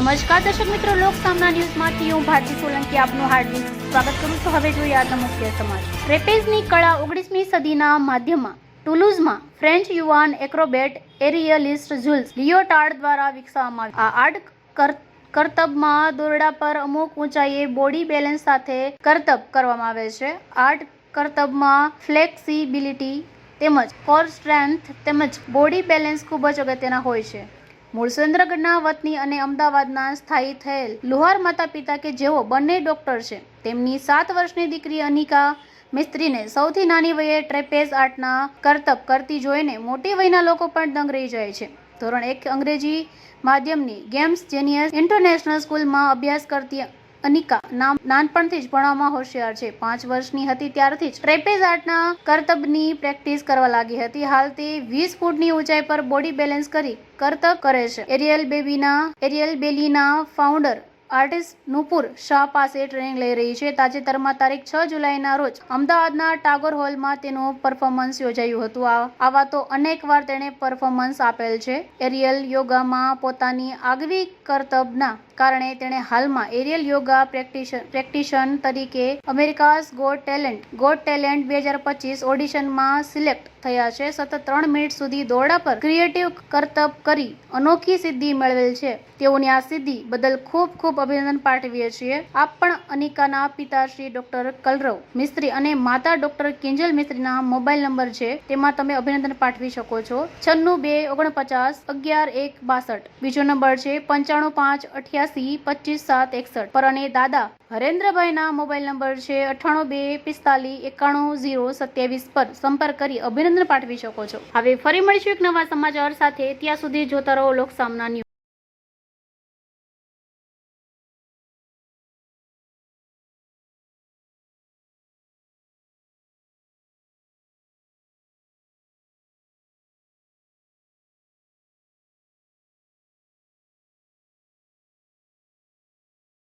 નમસ્કાર દર્શક મિત્રો લોક સામના ન્યૂઝમાંથી હું ભારતી સોલંકી આપનું હાર્દિક સ્વાગત કરું છું. હવે જોઈએ આજના મુખ્ય સમાચાર. ટ્રેપેઝની કળા ઓગણીસમી સદીના માધ્યમમાં ટુલુઝમાં ફ્રેન્ચ યુવાન એક્રોબેટ એરિયલિસ્ટ જુલ્સ લિયોટાર્ડ દ્વારા વિકસાવવામાં આ આર્ટ કર, કરતબમાં દોરડા પર અમુક ઊંચાઈએ બોડી બેલેન્સ સાથે કરતબ કરવામાં આવે છે. આર્ટ કરતબમાં ફ્લેક્સિબિલિટી તેમજ કોર સ્ટ્રેન્થ તેમજ બોડી બેલેન્સ ખૂબ જ અગત્યના હોય છે. મૂળ સુરેન્દ્રગઢના વતની અને અમદાવાદના સ્થાયી થયેલ લુહાર માતા પિતા કે જેઓ બંને ડોક્ટર છે, તેમની સાત વર્ષની દીકરી અનિકા મિસ્ત્રીને સૌથી નાની વયે ટ્રેપેઝ આર્ટના કરતબ કરતી જોઈને મોટી વયના લોકો પણ દંગ રહી જાય છે. ધોરણ એક અંગ્રેજી માધ્યમની ગેમ્સ જેનિયસ ઇન્ટરનેશનલ સ્કૂલમાં અભ્યાસ કરતી અનિકા નામ નાનપણથી જ ભણવામાં હોશિયાર છે. પાંચ વર્ષની હતી ત્યારથી જ ટ્રેપેઝ આર્ટના કરતબની પ્રેક્ટિસ કરવા લાગી હતી. હાલ તે વીસ ફૂટની ઊંચાઈ પર બોડી બેલેન્સ કરી કરતબ કરે છે. એરિયલ બેબીના, એરિયલ બેલીના ફાઉન્ડર આર્ટિસ્ટ નુપુર શાહ પાસે ટ્રેનિંગ લઈ રહી છે. તાજેતરમાં તારીખ છ જુલાઈના રોજ અમદાવાદના ટાગોર હોલમાં તેનું પરફોર્મન્સ યોજાયું હતું. આવા તો અનેક વાર તેણે પરફોર્મન્સ આપેલ છે. એરિયલ યોગામાં પોતાની આગવી કરતબના કારણે તેણે હાલમાં એરિયલ યોગા પ્રેક્ટિશન પ્રેક્ટિશન તરીકે America's Got Talent Got Talent બે હજાર પચીસ ઓડિશનમાં સિલેક્ટ થયા છે. સતત ત્રણ મિનિટ સુધી દોરડા પર ક્રિએટિવ કરતબ કરી અનોખી સિદ્ધિ મેળવેલ છે. તેઓની આ સિદ્ધિ બદલ ખૂબ ખૂબ અભિનંદન પાઠવીએ છીએ. આપ પણ અનિકાના પિતા શ્રી ડોક્ટર કલરવ મિસ્ત્રી અને માતા ડોક્ટર કિંજલ મિસ્ત્રીના મોબાઈલ નંબર છે, તેમાં તમે અભિનંદન પાઠવી શકો છો. છન્નું બે ઓગણપચાસ અગિયાર એક બાસઠ. બીજો નંબર છે, પંચાણું પાંચ અઠ્યાસી પચીસ સાત એકસઠ. પર અને દાદા હરેન્દ્રભાઈના મોબાઈલ નંબર છે, અઠ્ઠાણું બે પિસ્તાલીસ એકાણું ઝીરો સત્યાવીસ પર સંપર્ક કરી અભિનંદન પાઠવી શકો છો. હવે ફરી મળીશું એક નવા સમાચાર સાથે. ત્યાં સુધી જોતા રહો લોક સામના ન્યૂઝ.